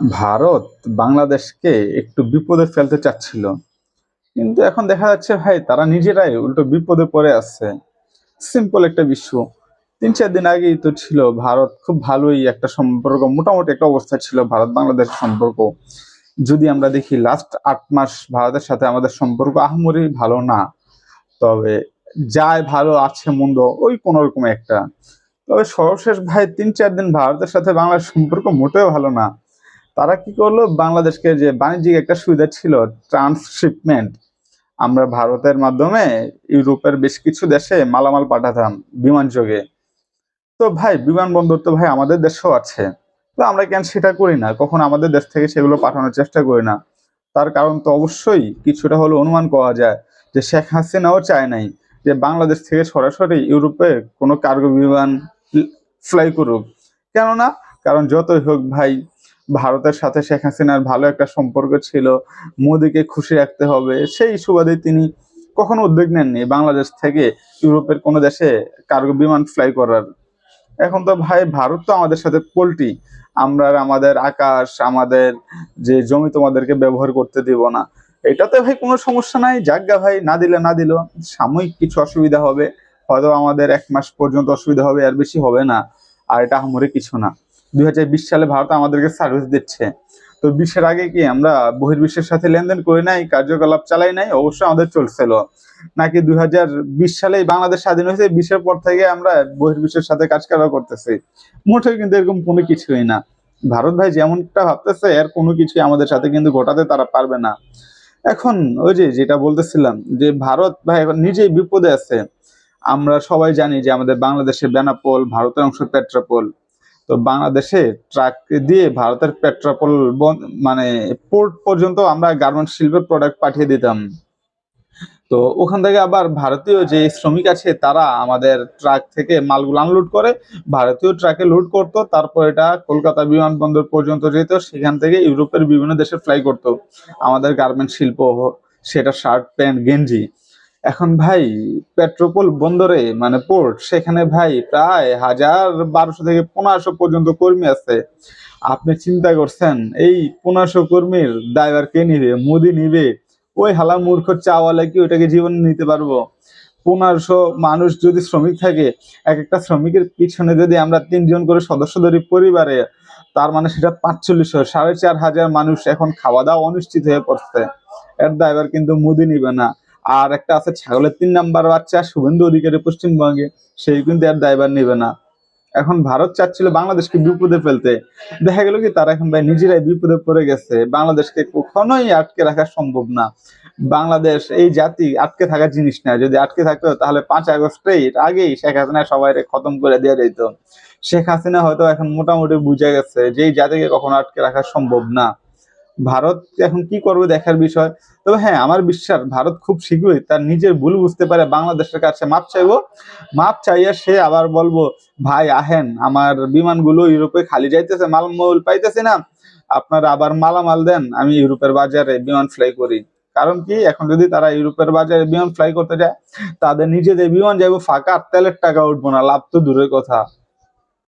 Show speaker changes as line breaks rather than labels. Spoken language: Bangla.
ভারত বাংলাদেশকে একটু বিপদে ফেলতে চাচ্ছিল। কিন্তু এখন দেখা যাচ্ছে, ভাই, তারা নিজেরাই উল্টো বিপদে পড়ে আছে। সিম্পল একটা বিশ্ব তিন চার দিন আগেই তো ছিল, ভারত খুব ভালোই একটা সম্পর্ক, মোটামুটি একটা অবস্থা ছিল ভারত বাংলাদেশ সম্পর্ক। যদি আমরা দেখি লাস্ট আট মাস ভারতের সাথে আমাদের সম্পর্ক আহামরি ভালো না। তবে যায় ভালো, আছে মন্দ, ওই কোন রকম একটা। তবে সর্বশেষ, ভাই, তিন চার দিন ভারতের সাথে বাংলার সম্পর্ক মোটেও ভালো না। তারা কি করল? বাংলাদেশকে যে বাণিজ্যিক একটা সুবিধা ছিল, ট্রান্সশিপমেন্ট, আমরা ভারতের মাধ্যমে ইউরোপের বেশ কিছু দেশে মালামাল পাঠাতাম বিমান যোগে। তো ভাই বিমানবন্দর তো ভাই আমাদের দেশেও আছে। তো আমরা কেন সেটা করি না? কখন আমাদের দেশ থেকে সেগুলো পাঠানোর চেষ্টা করি না। তার কারণ তো অবশ্যই কিছুটা হলো অনুমান করা যায় যে শেখ হাসিনাও চায় নাই যে বাংলাদেশ থেকে সরাসরি ইউরোপে কোনো কার্গো বিমান ফ্লাই করুক। কেননা, কারণ যতই হোক ভাই ভারতের সাথে শেখ হাসিনার ভালো একটা সম্পর্ক ছিল, মোদিকে খুশি রাখতে হবে, সেই সুবাদে তিনি কখনো উদ্যোগ নেননি বাংলাদেশ থেকে ইউরোপের কোনো দেশে কার্গো বিমান ফ্লাই করার। এখন তো ভাই, ভারত তো আমাদের সাথে পোল্ট্রি, আমরা আমাদের আকাশ, আমাদের যে জমি তোমাদেরকে ব্যবহার করতে দিব না। এটাতে ভাই কোনো সমস্যা নাই যাজ্ঞা ভাই, না দিলে না দিল, সাময়িক কিছু অসুবিধা হবে, হয়তো আমাদের এক মাস পর্যন্ত অসুবিধা হবে, আর বেশি হবে না, আর এটা আহামরি কিছু না। দুই হাজার বিশ সালে ভারত আমাদেরকে সার্ভিস দিচ্ছে। তো বিশ্বের আগে কি আমরা বহির্বিশ্বের সাথে লেনদেন করি নাই, কার্যকলাপ চালাই নাই অবশ্যই আমাদের চলছিল। নাকি দুই সালেই বাংলাদেশ স্বাধীন হয়েছে বিশ্বের পর থেকে আমরা বহির্বিশ্বের সাথে কাজ করা করতেছি। মোটেও কিন্তু এরকম কোনো কিছুই না। ভারত ভাই যেমনটা ভাবতেছে, এর কোনো কিছুই আমাদের সাথে কিন্তু ঘটাতে তারা পারবে না। এখন ওই যে যেটা বলতেছিলাম, যে ভারত ভাই এখন নিজেই বিপদে আছে। আমরা সবাই জানি যে আমাদের বাংলাদেশের বেনাপোল, ভারতের অংশ পেট্রাপোল। তো বাংলাদেশে ট্রাক দিয়ে ভারতের পেট্রাপোল মানে পোর্ট পর্যন্ত আমরা গার্মেন্ট শিল্পের প্রোডাক্ট পাঠিয়ে দিতাম। তো ওখান থেকে আবার ভারতীয় যে শ্রমিক আছে, তারা আমাদের ট্রাক থেকে মালগুলো আনলোড করে, ভারতীয় ট্রাকে লোড করতো, তারপর এটা কলকাতা বিমানবন্দর পর্যন্ত যেত, সেখান থেকে ইউরোপের বিভিন্ন দেশে ফ্লাই করতো। আমাদের গার্মেন্ট শিল্প সেটা শার্ট প্যান্ট গেঞ্জি। এখন ভাই পেট্রোপোল বন্দরে মানে পোর্ট সেখানে ভাই প্রায় হাজার বারোশো থেকে পনেরোশো পর্যন্ত কর্মী আছে। আপনি চিন্তা করছেন, এই পনেরোশো কর্মীর ড্রাইভার কে নিবে, মোদি নিবে? ওই হালা মূর্খ চাওয়ালা কি ওইটাকে জীবন নিতে পারব? পনেরোশো মানুষ যদি শ্রমিক থাকে এক একটা শ্রমিকের পিছনে যদি আমরা তিনজন করে সদস্য ধরি পরিবারে, তার মানে সেটা পাঁচচল্লিশশো, সাড়ে চার হাজার মানুষ এখন খাওয়া দাওয়া অনিশ্চিত হয়ে পড়ছে। এর ড্রাইভার কিন্তু মুদি নিবে না। আর একটা আছে ছাগলের তিন নাম্বার বাচ্চা, শুভেন্দু অধিকারী পশ্চিমবঙ্গে। সেই কিন্তু আর ড্রাইভার নেবে না। এখন ভারত চাচ্ছিল বাংলাদেশকে বিপদে ফেলতে। দেখা গেল কি, তারা এখন ভাই নিজেরাই বিপদে পড়ে গেছে। বাংলাদেশকে কখনোই আটকে রাখা সম্ভব না। বাংলাদেশ এই জাতি আটকে থাকার জিনিস না। যদি আটকে থাকতো, তাহলে পাঁচ আগস্টেই আগেই শেখ হাসিনা সবাই খতম করে দেওয়া যেত শেখ হাসিনা হয়তো এখন মোটামুটি বুঝে গেছে যে এই জাতিকে কখনো আটকে রাখা সম্ভব না। ভারত এখন কি করবে দেখার বিষয়। তবে হ্যাঁ আমার বিশ্বাস ভারত খুব শীঘ্রই তার নিজের ভুল বুঝতে পারে, বাংলাদেশের কাছে মাপ চাইব। মাপ চাইয়া সে আবার বলব, ভাই, আহেন, আমার বিমানগুলো ইউরোপে খালি যাইতেছে মাল মালমূল পাইতেছে না। আপনারা আবার মালামাল দেন, আমি ইউরোপের বাজারে বিমান ফ্লাই করি। কারণ কি, এখন যদি তারা ইউরোপের বাজারে বিমান ফ্লাই করতে যায়, তাদের নিজেদের বিমান যাইবো ফাঁকা তেলের টাকা উঠবো না, লাভ তো দূরের কথা।